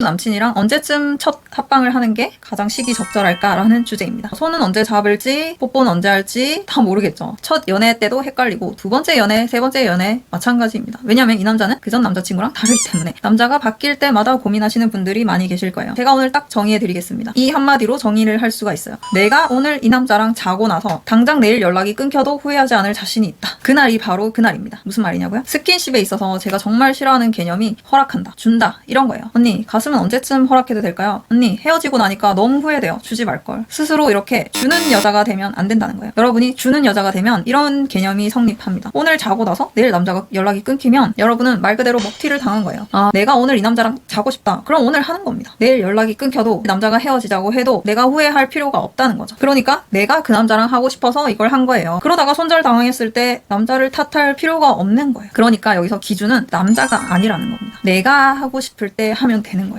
남친이랑 언제쯤 첫 합방을 하는 게 가장 시기 적절할까라는 주제입니다. 손은 언제 잡을지, 뽀뽀는 언제 할지 다 모르겠죠. 첫 연애 때도 헷갈리고 두 번째 연애, 세 번째 연애 마찬가지입니다. 왜냐면 이 남자는 그전 남자친구랑 다르기 때문에 남자가 바뀔 때마다 고민하시는 분들이 많이 계실 거예요. 제가 오늘 딱 정의해 드리겠습니다. 이 한마디로 정의를 할 수가 있어요. 내가 오늘 이 남자랑 자고 나서 당장 내일 연락이 끊겨도 후회하지 않을 자신이 있다. 그날이 바로 그날입니다. 무슨 말이냐고요? 스킨십에 있어서 제가 정말 싫어하는 개념이 허락한다, 준다 이런 거예요. 언니 가슴 은 언제쯤 허락해도 될까요? 언니 헤어지고 나니까 너무 후회돼요. 주지 말걸. 스스로 이렇게 주는 여자가 되면 안 된다는 거예요. 여러분이 주는 여자가 되면 이런 개념이 성립합니다. 오늘 자고 나서 내일 남자가 연락이 끊기면 여러분은 말 그대로 먹튀를 당한 거예요. 아 내가 오늘 이 남자랑 자고 싶다. 그럼 오늘 하는 겁니다. 내일 연락이 끊겨도 남자가 헤어지자고 해도 내가 후회할 필요가 없다는 거죠. 그러니까 내가 그 남자랑 하고 싶어서 이걸 한 거예요. 그러다가 손절 당했을 때 남자를 탓할 필요가 없는 거예요. 그러니까 여기서 기준은 남자가 아니라는 겁니다. 내가 하고 싶을 때 하면 되는 거예요.